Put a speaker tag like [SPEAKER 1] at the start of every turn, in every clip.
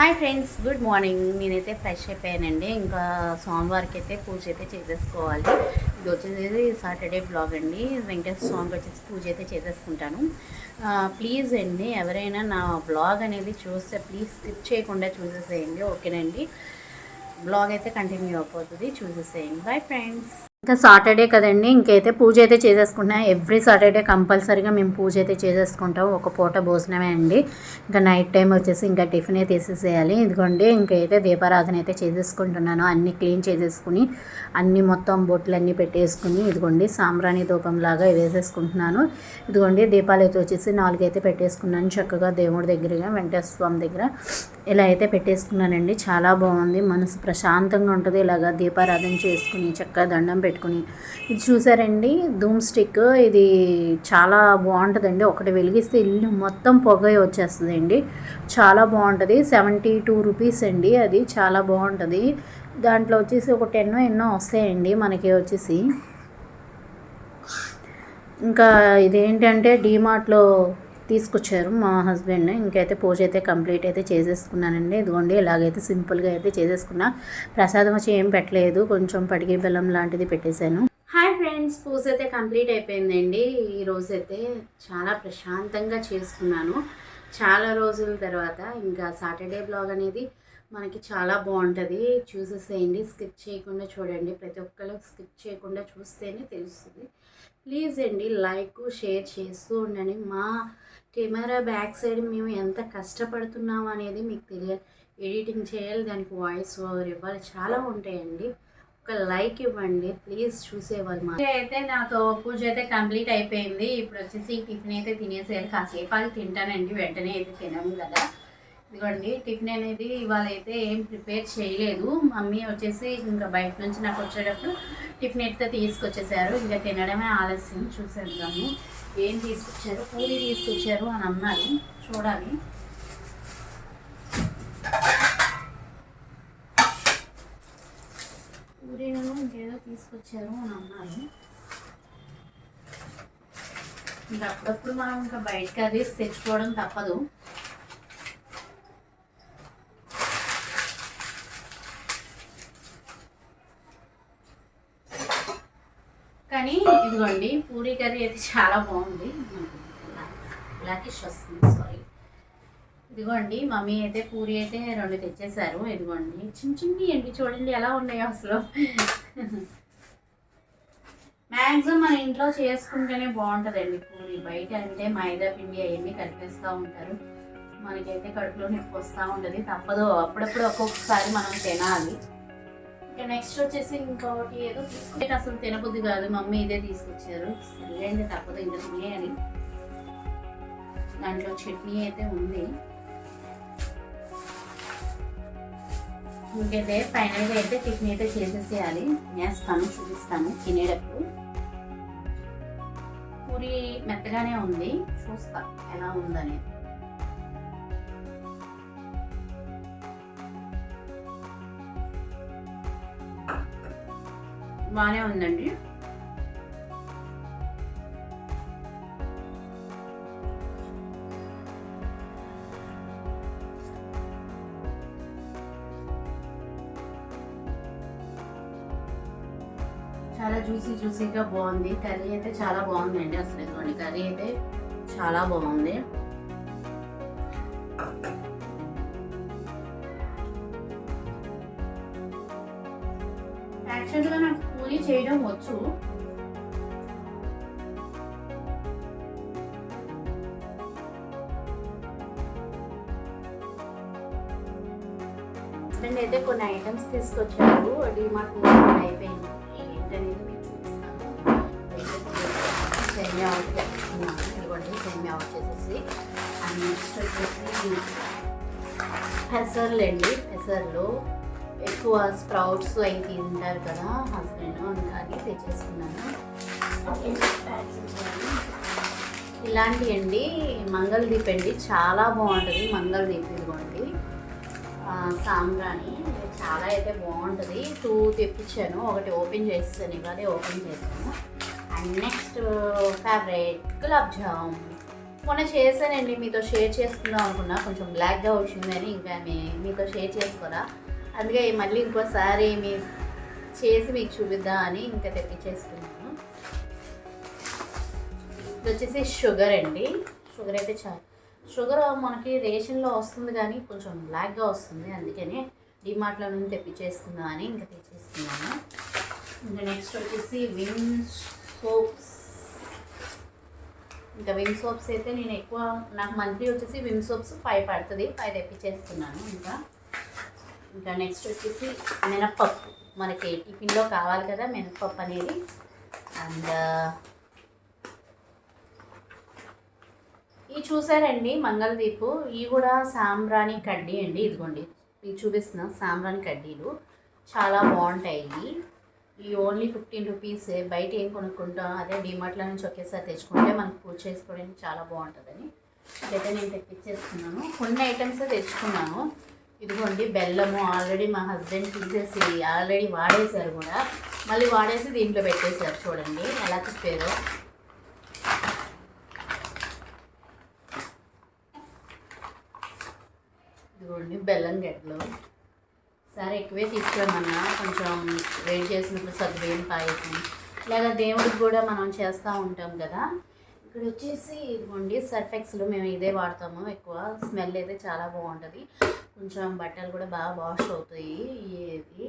[SPEAKER 1] Hi friends good morning. నేనైతే fresh అయిపోయానండి. ఇంకా సోమవారికి అయితే పూజ అయితే చేసేసుకోవాలి. ఇది వచ్చేసి సాటర్డే బ్లాగ్ అండి. వెంకటేశ్వర స్వామికి వచ్చేసి పూజ అయితే చేసేసుకుంటాను. ప్లీజ్ అండి ఎవరైనా నా బ్లాగ్ అనేది చూస్తే ప్లీజ్ స్కిప్ చేయకుండా చూసేసేయండి. ఓకేనండి? బ్లాగ్ అయితే కంటిన్యూ అయిపోతుంది. చూసేసేయండి. Bye friends. ఇంకా సాటర్డే కదండి ఇంకైతే పూజ అయితే చేసేసుకుంటున్నాం. ఎవ్రీ సాటర్డే కంపల్సరీగా మేము పూజ అయితే చేసేసుకుంటాం. ఒక పూట భోజనమే అండి. ఇంకా నైట్ టైం వచ్చేసి ఇంకా టిఫిన్ అయితే తీసేసేయాలి. ఇదిగోండి ఇంకైతే దీపారాధన అయితే చేసేసుకుంటున్నాను. అన్నీ క్లీన్ చేసేసుకుని అన్ని మొత్తం బొట్లన్నీ పెట్టేసుకుని ఇదిగోండి సాంబ్రాణి ధూపం లాగా వేసేసుకుంటున్నాను. ఇదిగోండి దీపాలు అయితే వచ్చేసి నాలుగు అయితే పెట్టేసుకున్నాను. చక్కగా దేవుడి దగ్గరగా వెంకటేశ్వర స్వామి దగ్గర ఇలా అయితే పెట్టేసుకున్నానండి. చాలా బాగుంది. మనసు ప్రశాంతంగా ఉంటుంది. ఇలాగా దీపారాధన చేసుకుని చక్కగా దండం పెట్టుకుని. ఇది చూసారండి? ధూమ్ స్టిక్. ఇది చాలా బాగుంటుందండి. ఒకటి వెలిగిస్తే ఇల్లు మొత్తం పొగ వచ్చేస్తుందండి. చాలా బాగుంటుంది. సెవెంటీ టూ రూపీస్ అండి అది. చాలా బాగుంటుంది. దాంట్లో వచ్చేసి ఒక టెన్ ఎన్నో వస్తాయండి మనకి వచ్చేసి. ఇంకా ఇదేంటంటే డీమార్ట్లో తీసుకొచ్చారు మా హస్బెండ్. ఇంకైతే పూజ అయితే కంప్లీట్ అయితే చేసేసుకున్నానండి. ఇదిగోండి ఇలాగైతే సింపుల్గా అయితే చేసేసుకున్నా. ప్రసాదం వచ్చి ఏం పెట్టలేదు. కొంచెం పడిగి బెల్లం లాంటిది పెట్టేశాను. హాయ్ ఫ్రెండ్స్ పూజ అయితే కంప్లీట్ అయిపోయిందండి. ఈ అయితే చాలా ప్రశాంతంగా చేసుకున్నాను. చాలా రోజుల తర్వాత ఇంకా సాటర్డే బ్లాగ్ అనేది మనకి చాలా బాగుంటుంది. చూసేసేయండి స్కిప్ చేయకుండా చూడండి. ప్రతి ఒక్కరు స్కిప్ చేయకుండా చూస్తేనే తెలుస్తుంది. ప్లీజ్ అండి లైక్ షేర్ చేస్తూ ఉండండి. మా కెమెరా బ్యాక్ సైడ్ మేము ఎంత కష్టపడుతున్నాం అనేది మీకు తెలియాలి ఎడిటింగ్ చేయాలి దానికి వాయిస్ ఓవర్ ఇవ్వాలి చాలా ఉంటాయండి. ఒక లైక్ ఇవ్వండి ప్లీజ్ చూసేవాళ్ళు మా అయితే నాకు పూజ అయితే కంప్లీట్ అయిపోయింది. ఇప్పుడు వచ్చేసి టిఫిన్ అయితే తినేసేయాలి. కాసేపు అది తింటానండి వెంటనే అయితే తినము కదా. ఇదిగోండి టిఫిన్ అనేది ఇవాళ అయితే ఏం ప్రిపేర్ చేయలేదు. మమ్మీ వచ్చేసి ఇంకా బయట నుంచి నాకు వచ్చేటప్పుడు టిఫిన్ అయితే తీసుకొచ్చేసారు. ఇంకా తినడమే ఆలస్యం చూసేద్దాము. ఏం తీసుకొచ్చారు పూరి తీసుకొచ్చారు అని అన్నారు. చూడాలి. పూరీలను ఇంకేదో తీసుకొచ్చారు అని అన్నారు. ఇంకా అప్పుడప్పుడు మనం ఇంకా బయట అది తెచ్చుకోవడం తప్పదు. కానీ ఇదిగోండి పూరీ కర్రీ అయితే చాలా బాగుంది. బ్లాకిష్ వస్తుంది సారీ. ఇదిగోండి మమ్మీ అయితే పూరి అయితే రెండు తెచ్చేసారు ఇదిగోండి చిన్న చిన్ని అండి చూడండి ఎలా ఉన్నాయో అసలు. మ్యాక్సిమం మన ఇంట్లో చేసుకుంటేనే బాగుంటుందండి పూరి. బయట అంటే మైదా పిండి అవన్నీ కలిపేస్తూ ఉంటారు. మనకైతే కడుపులో నొప్పి వస్తూ ఉంటుంది. తప్పదు. అప్పుడప్పుడు ఒక్కొక్కసారి మనం తినాలి. ఇంకా నెక్స్ట్ వచ్చేసి ఇంకొకటి ఏదో తీసుకుంటే అసలు తినబుద్ధి కాదు. మమ్మీ ఇదే తీసుకొచ్చారు. సరేండి తప్పదు ఇంత తినేయాలి దాంట్లో చట్నీ అయితే ఉంది. ఇంకైతే ఫైనల్గా అయితే టిఫిన్ అయితే చేసేసేయాలి. వేస్తాను చూపిస్తాను తినేటప్పుడు. పూరి మెత్తగానే ఉంది. చూస్తా ఎలా ఉందనేది. బాగానే ఉందండి. చాలా జ్యూసీ జ్యూసీగా బాగుంది. కర్రీ అయితే చాలా బాగుందండి అసలు ఇదిగోండి. కర్రీ అయితే చాలా బాగుంది. యాక్చువల్గా నాకు పూరి చేయడం వచ్చు. హస్బెండ్ అయితే కొన్ని ఐటమ్స్ తీసుకొచ్చారు. అది మాకు అయిపోయింది. ఏంటనేది మీకు చూపిస్తాను. సేమియా అవుట్ సేమియా అవుట్ చేసేసి. అండ్ నెక్స్ట్ వచ్చేసి పెసర్లు అండి. పెసర్లు ఎక్కువ స్ప్రౌట్స్ అవి తింటారు కదా హస్బెండ్ అందుకని తెచ్చేసుకున్నాను. ఇలాంటి అండి మంగళదీప్ అండి చాలా బాగుంటుంది మంగళదీప్ ఇదిగోండి. సాంబ్రాణి చాలా అయితే బాగుంటుంది. టూ తెప్పించాను ఒకటి ఓపెన్ చేస్తాను ఇవాళ ఓపెన్ చేస్తాను. And next favourite gulab jamun. మొన్న చేశానండి మీతో షేర్ చేసుకుందాం అనుకున్నా కొంచెం బ్లాక్గా వచ్చిందని ఇంకా మీతో షేర్ చేసుకోరా? అందుకే మళ్ళీ ఇంకోసారి మీ చేసి మీకు చూపిద్దాం అని ఇంకా తెప్పించేసుకున్నాను. ఇది వచ్చేసి షుగర్ అండి. షుగర్ అయితే చాలా షుగర్ మనకి రేషన్లో వస్తుంది కానీ కొంచెం బ్లాక్గా వస్తుంది. అందుకని డిమార్ట్లో నుంచి తెప్పించేసుకుందాం అని ఇంకా తెచ్చేసుకున్నాను. ఇంకా నెక్స్ట్ వచ్చేసి విమ్ సోప్స్. ఇంకా విమ్ సోప్స్ అయితే నేను ఎక్కువ నాకు మంత్లీ వచ్చేసి విమ్ సోప్స్ ఫైవ్ పడుతుంది. ఫైవ్ తెప్పించేసుకున్నాను ఇంకా. ఇంకా నెక్స్ట్ వచ్చేసి మినప్పప్పు. మనకి టిఫిన్లో కావాలి కదా మినప్పప్పు అనేది. అండ్ ఇవి చూసారండి మంగళదీపు. ఇవి కూడా సాంబ్రాణి కడ్డీ అండి. ఇదిగోండి మీకు చూపిస్తున్నా సాంబ్రాణి కడ్డీలు. చాలా బాగుంటాయి ఇవి. ఈ ఓన్లీ ఫిఫ్టీన్ రూపీస్. బయట ఏం కొనుక్కుంటాం? అదే డిమార్ట్లో నుంచి ఒకేసారి తెచ్చుకుంటే మనకు పూజ చేసుకోవడానికి చాలా బాగుంటుందని. అయితే నేను తెప్పించేసుకున్నాను కొన్ని ఐటమ్స్ తెచ్చుకున్నాను. ఇదిగోండి బెల్లము ఆల్రెడీ మా హస్బెండ్ తీసేసి ఆల్రెడీ వాడేశారు కూడా. మళ్ళీ వాడేసి దీంట్లో పెట్టేశారు చూడండి ఎలా చెప్పారో. ఇదిగోండి బెల్లం గడ్డలు. సరే ఎక్కువే తీసుకురామన్నా కొంచెం వేడి చేసినప్పుడు సగ్గుబియ్యం పాయసం. ఇలాగ దేవుడికి కూడా మనం చేస్తూ ఉంటాం కదా. ఇక్కడ వచ్చేసి ఇదిగోండి సర్ఫెక్స్లో మేము ఇదే వాడతాము. ఎక్కువ స్మెల్ అయితే చాలా బాగుంటుంది. కొంచెం బట్టలు కూడా బాగా వాష్ అవుతాయి ఇది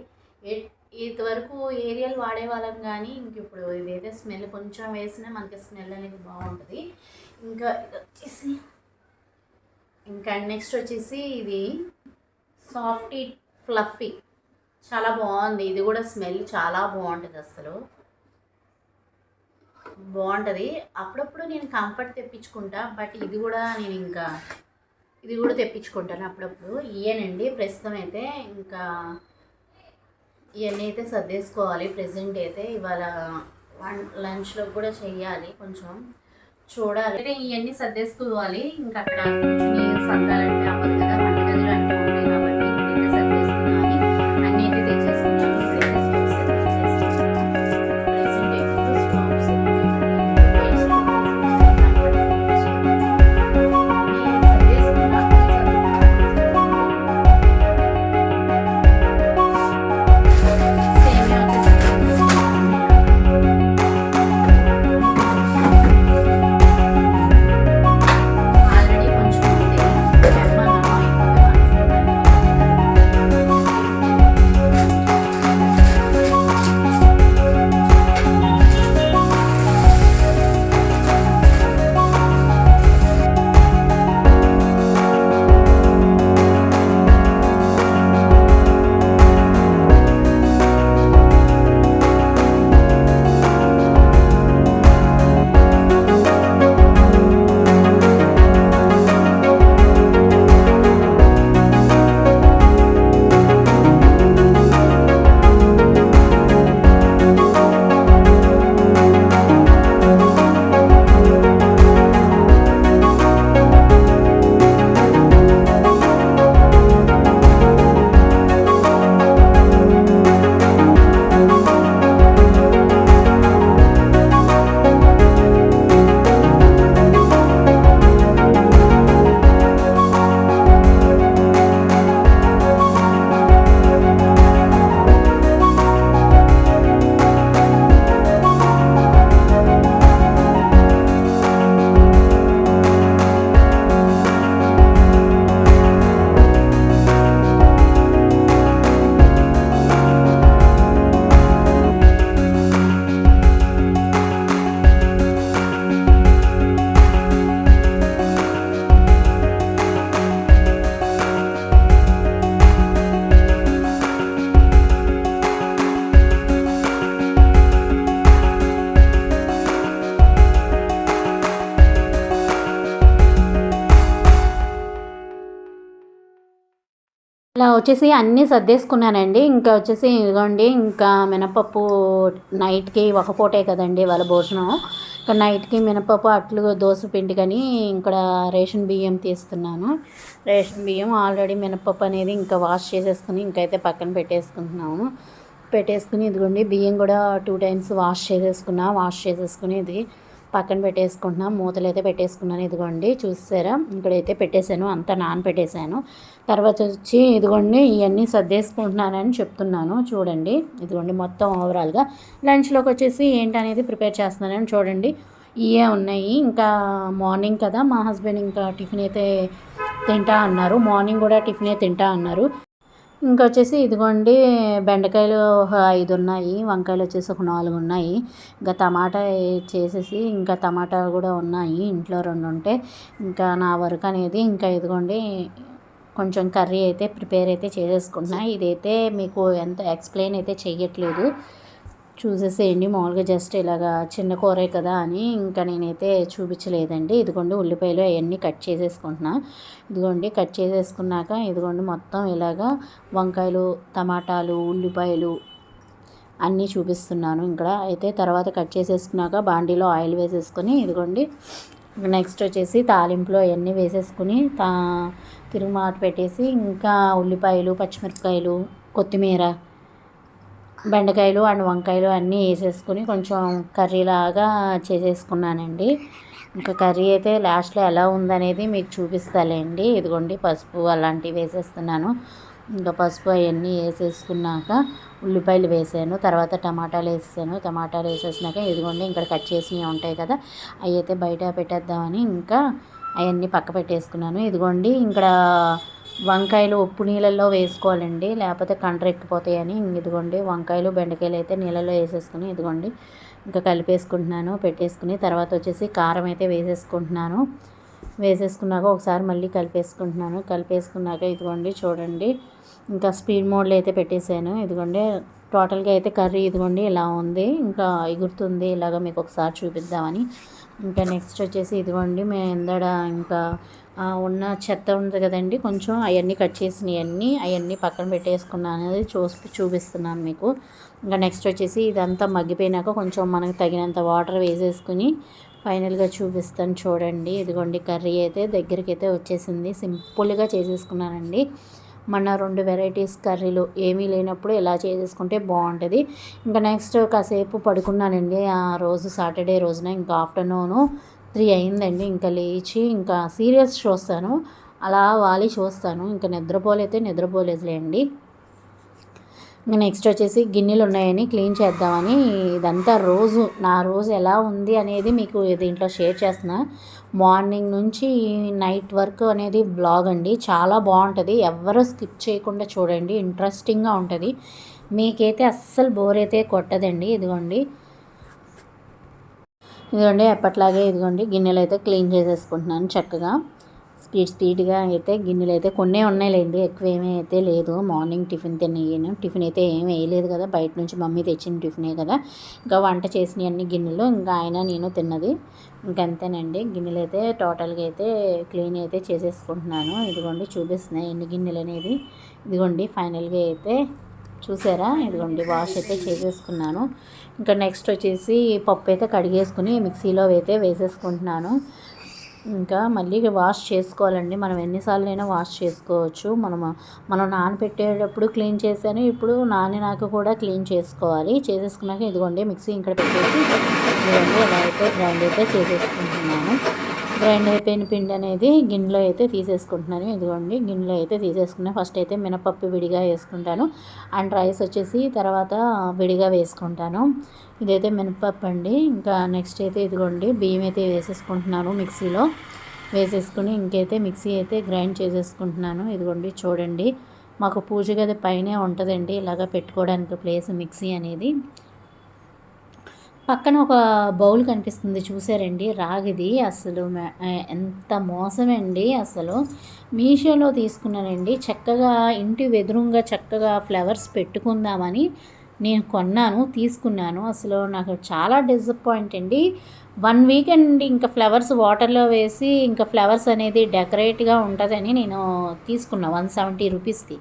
[SPEAKER 1] ఇంతవరకు ఏరియల్ వాడే వాళ్ళం కానీ ఇంక ఇప్పుడు ఇదైతే స్మెల్ కొంచెం వేసినా మనకి స్మెల్ అనేది బాగుంటుంది. ఇంకా ఇది వచ్చేసి ఇంకా నెక్స్ట్ వచ్చేసి ఇది సాఫ్టీ ఫ్లఫీ. చాలా బాగుంది. ఇది కూడా స్మెల్ చాలా బాగుంటుంది అసలు. బాగుంటుంది. అప్పుడప్పుడు నేను కంఫర్ట్ తెప్పించుకుంటా బట్ ఇది కూడా నేను ఇంకా ఇది కూడా తెప్పించుకుంటాను అప్పుడప్పుడు. ఇయ్యనండి. ప్రస్తుతం అయితే ఇంకా ఇవన్నీ అయితే సర్దేసుకోవాలి. ప్రజెంట్ అయితే ఇవాళ వన్ లంచ్లో కూడా చెయ్యాలి కొంచెం. చూడాలి. అంటే ఇవన్నీ సర్దేసుకోవాలి. ఇంకా అక్కడ సర్దాలంటే అవ్వదు కదా. వంటగదిలో అంటే ఉంటాయి కాబట్టి సర్దేసుకోవాలి వచ్చేసి అన్నీ సర్దేసుకున్నానండి. ఇంకా వచ్చేసి ఇదిగోండి ఇంకా మినపప్పు నైట్కి ఒక పూటే కదండి వాళ్ళ భోజనం. ఇంకా నైట్కి మినపప్పు అట్లు దోశ పిండి కానీ ఇక్కడ రేషన్ బియ్యం తీస్తున్నాను. రేషన్ బియ్యం ఆల్రెడీ మినపప్పు అనేది ఇంకా వాష్ చేసేసుకుని ఇంకైతే పక్కన పెట్టేసుకుంటున్నాము. పెట్టేసుకుని ఇదిగోండి బియ్యం కూడా టూ టైమ్స్ వాష్ చేసేసుకున్నా వాష్ చేసేసుకుని ఇది పక్కన పెట్టేసుకుంటున్నాను మూతలు అయితే పెట్టేసుకున్నాను. ఇదిగోండి చూసారా? ఇక్కడైతే పెట్టేశాను అంతా నానపెట్టేశాను. తర్వాత వచ్చి ఇదిగోండి ఇవన్నీ సర్దేసుకుంటున్నానని చెప్తున్నాను. చూడండి ఇదిగోండి మొత్తం ఓవరాల్గా లంచ్లోకి వచ్చేసి ఏంటనేది ప్రిపేర్ చేస్తున్నానని చూడండి. ఇవే ఉన్నాయి. ఇంకా మార్నింగ్ కదా మా హస్బెండ్ ఇంకా టిఫిన్ అయితే తింటా అన్నారు. మార్నింగ్ కూడా టిఫినే తింటా అన్నారు. ఇంకా వచ్చేసి ఇదిగోండి బెండకాయలు ఒక ఐదు ఉన్నాయి వంకాయలు వచ్చేసి ఒక నాలుగు ఉన్నాయి. ఇంకా టమాటా చేసేసి ఇంకా టమాటా కూడా ఉన్నాయి ఇంట్లో రెండు ఉంటే. ఇంకా నా వర్క్ అనేది ఇంకా ఇదిగోండి కొంచెం కర్రీ అయితే ప్రిపేర్ అయితే చేసేసుకుంటున్నా. ఇదైతే మీకు ఎంత ఎక్స్ప్లెయిన్ అయితే చేయట్లేదు చూసేసేయండి. మామూలుగా జస్ట్ ఇలాగా చిన్న కూరే కదా అని ఇంకా నేనైతే చూపించలేదండి. ఇదిగోండి ఉల్లిపాయలు అవన్నీ కట్ చేసేసుకుంటున్నా. ఇదిగోండి కట్ చేసేసుకున్నాక ఇదిగోండి మొత్తం ఇలాగా వంకాయలు టమాటాలు ఉల్లిపాయలు అన్నీ చూపిస్తున్నాను ఇక్కడ. అయితే తర్వాత కట్ చేసేసుకున్నాక బాండీలో ఆయిల్ వేసేసుకొని ఇదిగోండి నెక్స్ట్ వచ్చేసి తాలింపులో అవన్నీ వేసేసుకుని తా తిరుగుమాట పెట్టేసి ఇంకా ఉల్లిపాయలు పచ్చిమిరపకాయలు కొత్తిమీర బెండకాయలు అండ్ వంకాయలు అన్నీ వేసేసుకుని కొంచెం కర్రీలాగా చేసేసుకున్నానండి. ఇంకా కర్రీ అయితే లాస్ట్లో ఎలా ఉందనేది మీకు చూపిస్తాలేండి. ఇదిగోండి పసుపు అలాంటివి వేసేస్తున్నాను. ఇంకా పసుపు అవన్నీ వేసేసుకున్నాక ఉల్లిపాయలు వేసాను. తర్వాత టమాటాలు వేసాను టమాటాలు వేసేసినాక ఇదిగోండి ఇక్కడ కట్ చేసినవి ఉంటాయి కదా అవి అయితే బయట పెట్టేద్దామని ఇంకా అవన్నీ పక్క పెట్టేసుకున్నాను ఇదిగోండి ఇక్కడ వంకాయలు ఉప్పు నీళ్ళల్లో వేసుకోవాలండి. లేకపోతే కండ్ర ఎక్కిపోతాయని ఇదిగోండి. వంకాయలు బెండకాయలు అయితే నీళ్ళలో వేసేసుకుని ఇదిగోండి. ఇంకా కలిపేసుకుంటున్నాను. పెట్టేసుకుని తర్వాత వచ్చేసి కారం అయితే వేసేసుకుంటున్నాను. వేసేసుకున్నాక ఒకసారి మళ్ళీ కలిపేసుకుంటున్నాను. కలిపేసుకున్నాక ఇదిగోండి చూడండి. ఇంకా స్పీడ్ మోడ్లో అయితే పెట్టేశాను. ఇదిగోండి. టోటల్గా అయితే కర్రీ ఇదిగోండి ఇలా ఉంది. ఇంకా ఎగురుతుంది. ఇలాగ మీకు ఒకసారి చూపిద్దామని. ఇంకా నెక్స్ట్ వచ్చేసి ఇదిగోండి. మేము ఎందడ ఇంకా ఉన్న చెత్త ఉంది కదండి. కొంచెం అవన్నీ కట్ చేసినవన్నీ అవన్నీ పక్కన పెట్టేసుకున్నాను అనేది చూసి చూపిస్తున్నాను మీకు. ఇంకా నెక్స్ట్ వచ్చేసి ఇదంతా మగ్గిపోయినాక కొంచెం మనకు తగినంత వాటర్ వేసేసుకుని ఫైనల్గా చూపిస్తాను చూడండి. ఇదిగోండి కర్రీ అయితే దగ్గరికి అయితే వచ్చేసింది సింపుల్గా చేసేసుకున్నానండి. మన రెండు వెరైటీస్ కర్రీలు ఏమీ లేనప్పుడు ఇలా చేసేసుకుంటే బాగుంటుంది. ఇంకా నెక్స్ట్ కాసేపు పడుకున్నానండి. ఆ రోజు సాటర్డే రోజున ఇంకా ఆఫ్టర్నూను త్రీ అయిందండి. ఇంకా లేచి ఇంకా సీరియల్స్ చూస్తాను. అలా వాలి చూస్తాను. ఇంకా నిద్రపోలేతే నిద్రపోలేదులేండి. ఇంకా నెక్స్ట్ వచ్చేసి గిన్నెలు ఉన్నాయని క్లీన్ చేద్దామని ఇదంతా రోజు నా రోజు ఎలా ఉంది అనేది మీకు దీంట్లో షేర్ చేస్తున్నా. మార్నింగ్ నుంచి నైట్ వర్క్ అనేది బ్లాగ్ అండి. చాలా బాగుంటుంది. ఎవరు స్కిప్ చేయకుండా చూడండి. ఇంట్రెస్టింగ్గా ఉంటుంది. మీకైతే అస్సలు బోర్ అయితే కొట్టదండి. ఇదిగోండి. ఇదిగోండి ఎప్పట్లాగే ఇదిగోండి గిన్నెలు అయితే క్లీన్ చేసేసుకుంటున్నాను చక్కగా. స్పీడ్ స్పీడ్గా అయితే గిన్నెలు అయితే కొన్నే ఉన్నాయిలేండి ఎక్కువ ఏమీ అయితే లేదు. మార్నింగ్ టిఫిన్ తిన్నాను టిఫిన్ అయితే ఏం వేయలేదు కదా బయట నుంచి మమ్మీ తెచ్చిన టిఫినే కదా. ఇంకా వంట చేసిన అన్ని గిన్నెలు ఇంకా ఆయన నేను తిన్నది. ఇంకంతేనండి గిన్నెలు అయితే టోటల్గా అయితే క్లీన్ అయితే చేసేసుకుంటున్నాను. ఇదిగోండి చూపిస్తున్నాయి ఎన్ని గిన్నెలు అనేది ఇదిగోండి ఫైనల్గా అయితే చూసారా? ఇదిగోండి వాష్ అయితే చేసేసుకున్నాను. ఇంకా నెక్స్ట్ వచ్చేసి పప్పు అయితే కడిగేసుకుని మిక్సీలో అయితే వేసేసుకుంటున్నాను. ఇంకా మళ్ళీ వాష్ చేసుకోవాలండి. మనం ఎన్నిసార్లు అయినా వాష్ చేసుకోవచ్చు. మనం మనం నానబెట్టేటప్పుడు క్లీన్ చేశాను. ఇప్పుడు నానినాక కూడా క్లీన్ చేసుకోవాలి. చేసేసుకున్నాక ఇదిగోండి మిక్సీ ఇక్కడ పెట్టేసి ఇదిగోండి ఎలా అయితే గ్రైండ్ అయితే చేసేసుకుంటున్నాను. గ్రైండ్ అయిపోయిన పిండి అనేది గిన్నెలో అయితే తీసేసుకుంటున్నాను. ఇదిగోండి గిన్నెలో అయితే తీసేసుకున్నాను ఫస్ట్ అయితే మినపప్పు విడిగా వేసుకుంటాను. అండ్ రైస్ వచ్చేసి తర్వాత విడిగా వేసుకుంటాను. ఇదైతే మినపప్పు అండి. ఇంకా నెక్స్ట్ అయితే ఇదిగోండి బియ్యం అయితే వేసేసుకుంటున్నాను మిక్సీలో. వేసేసుకుని ఇంకైతే మిక్సీ అయితే గ్రైండ్ చేసేసుకుంటున్నాను. ఇదిగోండి చూడండి. మాకు పూజ గది పైనే ఉంటుందండి. ఇలాగ పెట్టుకోవడానికి ప్లేస్ మిక్సీ అనేది. పక్కన ఒక బౌల్ కనిపిస్తుంది చూసారండి. రాగిది అసలు ఎంత మోసమండి అసలు. మీషోలో తీసుకున్నానండి. చక్కగా ఇంటి వెదురుంగా చక్కగా ఫ్లవర్స్ పెట్టుకుందామని నేను కొన్నాను తీసుకున్నాను. అసలు నాకు చాలా డిసప్పాయింట్ అండి. వన్ వీక్ అండి ఇంకా ఫ్లవర్స్ వాటర్లో వేసి ఇంకా ఫ్లవర్స్ అనేది డెకరేట్గా ఉంటుందని నేను తీసుకున్నాను వన్ సెవెంటీ రూపీస్కి.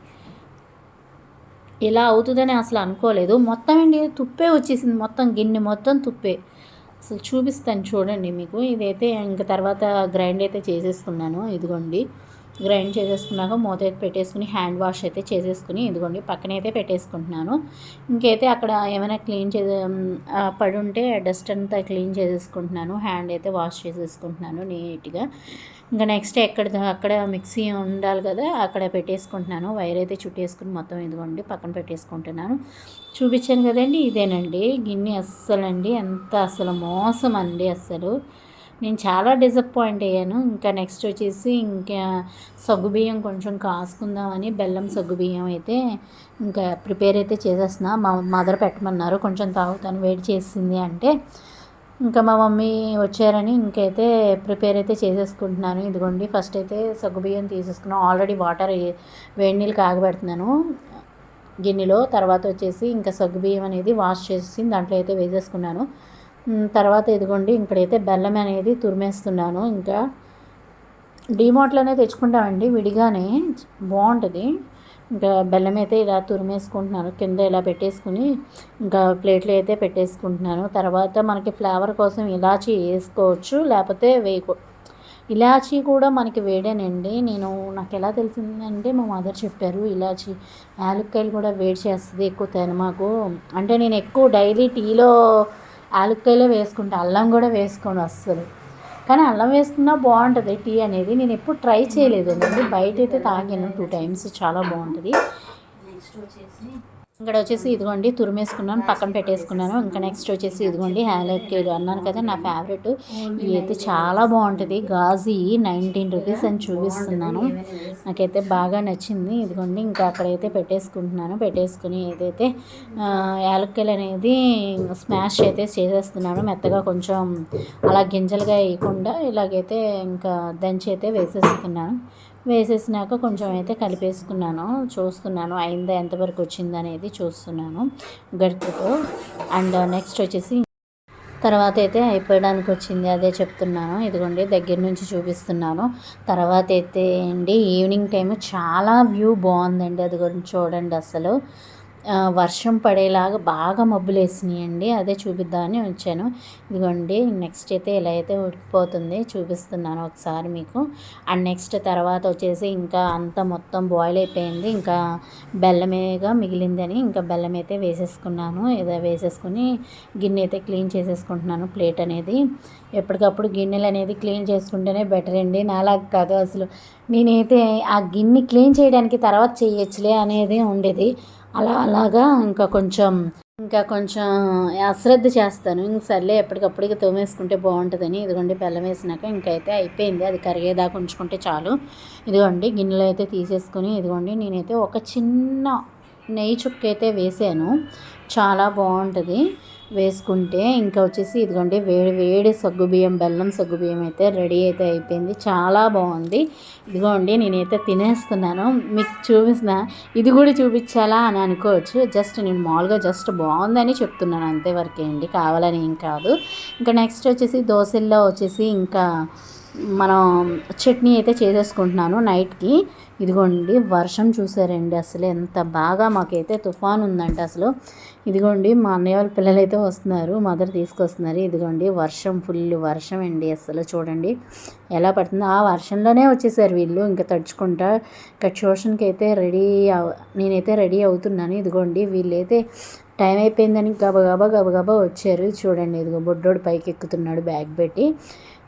[SPEAKER 1] ఇలా అవుతుందని అసలు అనుకోలేదు. మొత్తం అండి తుప్పే వచ్చేసింది. మొత్తం గిన్నె మొత్తం తుప్పే. అసలు చూపిస్తాను చూడండి మీకు. ఇదైతే ఇంక తర్వాత గ్రైండ్ అయితే చేసేసుకున్నాను ఇదిగోండి. గ్రైండ్ చేసేసుకున్నాక మూత అయితే పెట్టేసుకుని హ్యాండ్ వాష్ అయితే చేసేసుకుని ఇదిగోండి పక్కన అయితే పెట్టేసుకుంటున్నాను. ఇంకైతే అక్కడ ఏమైనా క్లీన్ చే పడి ఉంటే డస్ట్ అంతా క్లీన్ చేసేసుకుంటున్నాను. హ్యాండ్ అయితే వాష్ చేసేసుకుంటున్నాను నీట్గా. ఇంకా నెక్స్ట్ ఎక్కడ అక్కడ మిక్సీ ఉండాలి కదా అక్కడ పెట్టేసుకుంటున్నాను. వైర్ అయితే చుట్టేసుకుని మొత్తం ఇదిగోండి పక్కన పెట్టేసుకుంటున్నాను. చూపించాను కదండి ఇదేనండి. గిన్నె అస్సలండి ఎంత అసలు మోసం అండి అస్సలు. నేను చాలా డిసప్పాయింట్ అయ్యాను. ఇంకా నెక్స్ట్ వచ్చేసి ఇంకా సగ్గుబియ్యం కొంచెం కాసుకుందామని బెల్లం సగ్గుబియ్యం అయితే ఇంకా ప్రిపేర్ అయితే చేసేస్తున్నా. మా మదర్ పెట్టమన్నారు కొంచెం తాగుతాను వేడి చేసింది అంటే. ఇంకా మా మమ్మీ వచ్చారని ఇంకైతే ప్రిపేర్ అయితే చేసేసుకుంటున్నాను. ఇదిగోండి ఫస్ట్ అయితే సగ్గుబియ్యం తీసేసుకున్నాను ఆల్రెడీ వాటర్ వేడి నీళ్ళు కాగబెడుతున్నాను. గిన్నెలో తర్వాత వచ్చేసి ఇంకా సగ్గుబియ్యం అనేది వాష్ చేసి దాంట్లో అయితే వేసేసుకున్నాను. తర్వాత ఇదిగోండి ఇక్కడైతే బెల్లం అనేది తురిమేస్తున్నాను. ఇంకా డీమార్ట్లోనే తెచ్చుకుంటామండి విడిగానే బాగుంటుంది. ఇంకా బెల్లం అయితే ఇలా తురిమేసుకుంటున్నాను కింద ఇలా పెట్టేసుకుని ఇంకా ప్లేట్లు అయితే పెట్టేసుకుంటున్నాను. తర్వాత మనకి ఫ్లేవర్ కోసం ఇలాచీ వేసుకోవచ్చు లేకపోతే వేయకూ ఇలాచీ కూడా మనకి వేడేనండి. నేను నాకు ఎలా తెలిసిందంటే మా మదర్ చెప్పారు ఇలాచీ యాలక్కాయలు కూడా వేడి చేస్తుంది ఎక్కువ తినమాకు. అంటే నేను ఎక్కువ డైలీ టీలో యాలక్కాయలే వేసుకుంటా అల్లం కూడా వేసుకోను అస్సలు. కానీ అల్లం వేసుకున్నా బాగుంటుంది టీ అనేది. నేను ఎప్పుడు ట్రై చేయలేదు. బయట అయితే తాగాను టూ టైమ్స్ చాలా బాగుంటుంది. నెక్స్ట్ వచ్చేసి ఇక్కడ వచ్చేసి ఇదిగోండి తురిమేసుకున్నాను పక్కన పెట్టేసుకున్నాను. ఇంకా నెక్స్ట్ వచ్చేసి ఇదిగోండి హ్యాలెక్కేలు అన్నాను కదా నా ఫేవరెట్ ఇది అయితే చాలా బాగుంటుంది. గాజీ నైన్టీన్ రూపీస్ అని చూపిస్తున్నాను. నాకైతే బాగా నచ్చింది. ఇదిగోండి ఇంకా అక్కడైతే పెట్టేసుకుంటున్నాను. పెట్టేసుకుని ఏదైతే యాలక్కాయలు అనేది స్మాష్ అయితే చేసేస్తున్నాను. మెత్తగా కొంచెం అలా గింజలుగా వేయకుండా ఇలాగైతే ఇంకా దంచి అయితే వేసేస్తున్నాను. వేసేసినాక కొంచెం అయితే కలిపేసుకున్నాను. చూస్తున్నాను అయిందా ఎంతవరకు వచ్చింది అనేది చూస్తున్నాను గరిటెతో అండ్ నెక్స్ట్ వచ్చేసి తర్వాత అయితే అయిపోయడానికి వచ్చింది అదే చెప్తున్నాను. ఇదిగోండి దగ్గర నుంచి చూపిస్తున్నాను. తర్వాత అయితే అండి ఈవినింగ్ టైం చాలా వ్యూ బాగుందండి. అది కూడా చూడండి అసలు. వర్షం పడేలాగా బాగా మబ్బులేసినాయండి అదే చూపిద్దామని వచ్చాను. ఇదిగోండి నెక్స్ట్ అయితే ఇలా అయితే ఉడికిపోతుంది. చూపిస్తున్నాను ఒకసారి మీకు. అండ్ నెక్స్ట్ తర్వాత వచ్చేసి ఇంకా అంతా మొత్తం బాయిల్ అయిపోయింది. ఇంకా బెల్లమేగా మిగిలిందని ఇంకా బెల్లం అయితే వేసేసుకున్నాను. ఏదో వేసేసుకుని గిన్నె అయితే క్లీన్ చేసేసుకుంటున్నాను ప్లేట్ అనేది. ఎప్పటికప్పుడు గిన్నెలు అనేది క్లీన్ చేసుకుంటేనే బెటర్ అండి. నాలాగ కాదు అసలు. నేనైతే ఆ గిన్నె క్లీన్ చేయడానికి తర్వాత చేయొచ్చులే అనేది ఉండేది. అలా అలాగా ఇంకా కొంచెం ఇంకా కొంచెం అశ్రద్ధ చేస్తాను. ఇంక సర్లే ఎప్పటికప్పుడు తోమేసుకుంటే బాగుంటుందని. ఇదిగోండి బెల్లం వేసినాక ఇంకైతే అయిపోయింది. అది కరిగేదాకా ఉంచుకుంటే చాలు. ఇదిగోండి గిన్నెలో అయితే తీసేసుకుని ఇదిగోండి నేనైతే ఒక చిన్న నెయ్యి చుక్క అయితే వేసాను. చాలా బాగుంటుంది. వేసుకుంటే ఇంకా వచ్చేసి ఇదిగోండి వేడి వేడి సగ్గుబియ్యం బెల్లం సగ్గుబియ్యం అయితే రెడీ అయితే అయిపోయింది. చాలా బాగుంది. ఇదిగోండి నేనైతే తినేస్తున్నాను. మీకు చూపిస్తున్నా. ఇది కూడా చూపించాలా అని అనుకోవచ్చు. జస్ట్ నేను మామూలుగా జస్ట్ బాగుందని చెప్తున్నాను అంతేవరకే అండి. కావాలని ఏం కాదు. ఇంకా నెక్స్ట్ వచ్చేసి దోశల్లో వచ్చేసి ఇంకా మనం చట్నీ అయితే చేసేసుకుంటున్నాను నైట్కి. ఇదిగోండి వర్షం చూసారండి అసలు ఎంత బాగా మాకైతే తుఫాన్ ఉందంటే అసలు. ఇదిగోండి మా అన్నయ్య వాళ్ళ పిల్లలు అయితే వస్తున్నారు మదర్ తీసుకొస్తున్నారు. ఇదిగోండి వర్షం ఫుల్ వర్షం అండి అసలు చూడండి. ఎలా పడుతుందో? ఆ వర్షంలోనే వచ్చేసారు వీళ్ళు ఇంకా తడుచుకుంటా. ఇంకా ట్యూషన్కి అయితే రెడీ అవ నేనైతే రెడీ అవుతున్నాను. ఇదిగోండి వీళ్ళైతే టైం అయిపోయిందని గబగబా గబగబా వచ్చారు. చూడండి ఇదిగో బొడ్డోడు పైకి ఎక్కుతున్నాడు బ్యాగ్ పెట్టి.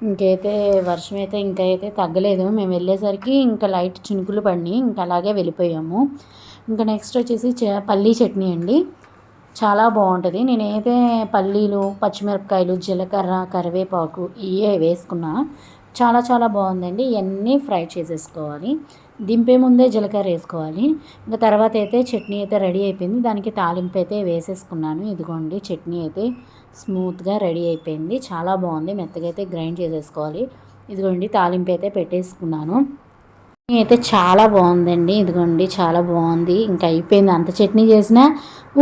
[SPEAKER 1] ఇంకైతే వర్షం అయితే ఇంకా అయితే తగ్గలేదు. మేము వెళ్ళేసరికి ఇంకా లైట్ చినుకులు పడినాయి. ఇంకా అలాగే వెళ్ళిపోయాము. ఇంకా నెక్స్ట్ వచ్చేసి చ- పల్లీ చట్నీ అండి. చాలా బాగుంటుంది. నేనైతే పల్లీలు పచ్చిమిరపకాయలు జీలకర్ర కరివేపాకు ఇవే వేసుకున్నా. చాలా చాలా బాగుందండి. ఇవన్నీ ఫ్రై చేసేసుకోవాలి. దింపే ముందే జీలకర్ర వేసుకోవాలి. ఇంకా తర్వాత అయితే చట్నీ అయితే రెడీ అయిపోయింది. దానికి తాలింపు అయితే వేసేసుకున్నాను. ఇదిగోండి చట్నీ అయితే. స్మూత్గా రెడీ అయిపోయింది. చాలా బాగుంది. మెత్తగా అయితే గ్రైండ్ చేసేసుకోవాలి. ఇదిగోండి తాలింపు అయితే పెట్టేసుకున్నాను. చట్నీ అయితే చాలా బాగుందండి. ఇదిగోండి చాలా బాగుంది. ఇంకా అయిపోయింది. అంత చట్నీ చేసినా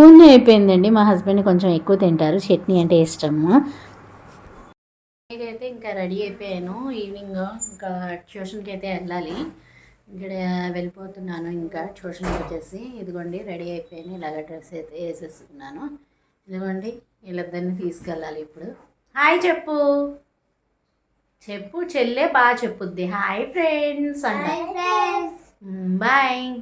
[SPEAKER 1] ఊరినే అయిపోయిందండి. మా హస్బెండ్ కొంచెం ఎక్కువ తింటారు. చట్నీ అంటే ఇష్టము. అయితే ఇంకా రెడీ అయిపోయాను. ఈవినింగ్ ఇంకా ట్యూషన్కి అయితే వెళ్ళాలి. ఇక్కడ వెళ్ళిపోతున్నాను ఇంకా ట్యూషన్కి వచ్చేసి. ఇదిగోండి రెడీ అయిపోయాను. ఇలాగ డ్రెస్ అయితే వేసేస్తున్నాను ఇదిగోండి వీళ్ళిద్దరిని తీసుకెళ్ళాలి ఇప్పుడు. హాయ్ చెప్పు. చెప్పు చెల్లె బాగా చెప్పుద్ది. హాయ్ ఫ్రెండ్స్ అంట. బాయ్.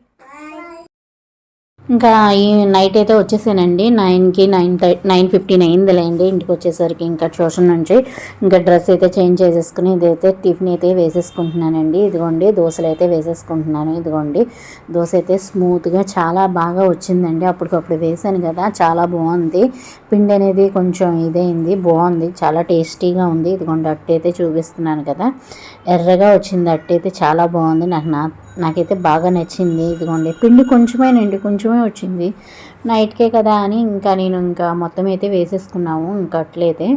[SPEAKER 1] ఇంకా ఈ నైట్ అయితే వచ్చేసానండి. నైన్కి నైన్ నైన్ ఫిఫ్టీన్ అయిందిలేండి ఇంటికి వచ్చేసరికి. ఇంకా ట్యూషన్ నుంచి ఇంకా డ్రెస్ అయితే చేంజ్ చేసేసుకుని ఇదైతే టిఫిన్ అయితే వేసేసుకుంటున్నానండి. ఇదిగోండి దోశలు అయితే వేసేసుకుంటున్నాను. ఇదిగోండి దోశ అయితే స్మూత్గా చాలా బాగా వచ్చిందండి. అప్పటికప్పుడు వేసాను కదా చాలా బాగుంది. పిండి అనేది కొంచెం ఇదైంది బాగుంది చాలా టేస్టీగా ఉంది. ఇదిగోండి అట్టు అయితే చూపిస్తున్నాను కదా. ఎర్రగా వచ్చింది అట్టు అయితే చాలా బాగుంది. నాకు నా నాకైతే బాగా నచ్చింది. ఇదిగోండి. పిండి కొంచెమేనండి కొంచెమే వచ్చింది. నైట్కే కదా అని ఇంకా నేను ఇంకా మొత్తం అయితే వేసేసుకున్నాము. ఇంకా అట్లయితే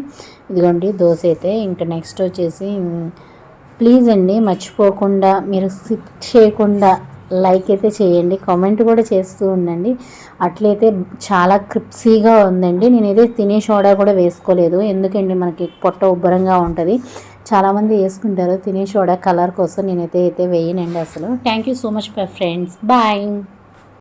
[SPEAKER 1] ఇదిగోండి దోశ అయితే ఇంకా నెక్స్ట్ వచ్చేసి ప్లీజ్ అండి మర్చిపోకుండా మీరు స్కిప్ చేయకుండా లైక్ అయితే చేయండి. కామెంట్ కూడా చేస్తూ ఉండండి. అట్లయితే చాలా క్రిప్సీగా ఉందండి. నేనైతే తినే సోడా కూడా వేసుకోలేదు. ఎందుకండి మనకి పొట్ట ఉబ్బరంగా ఉంటుంది. చాలామంది వేసుకుంటారు. తినే సోడా కలర్ కోసం నేనైతే అయితే వేయనండి అసలు. Thank you so much for friends bye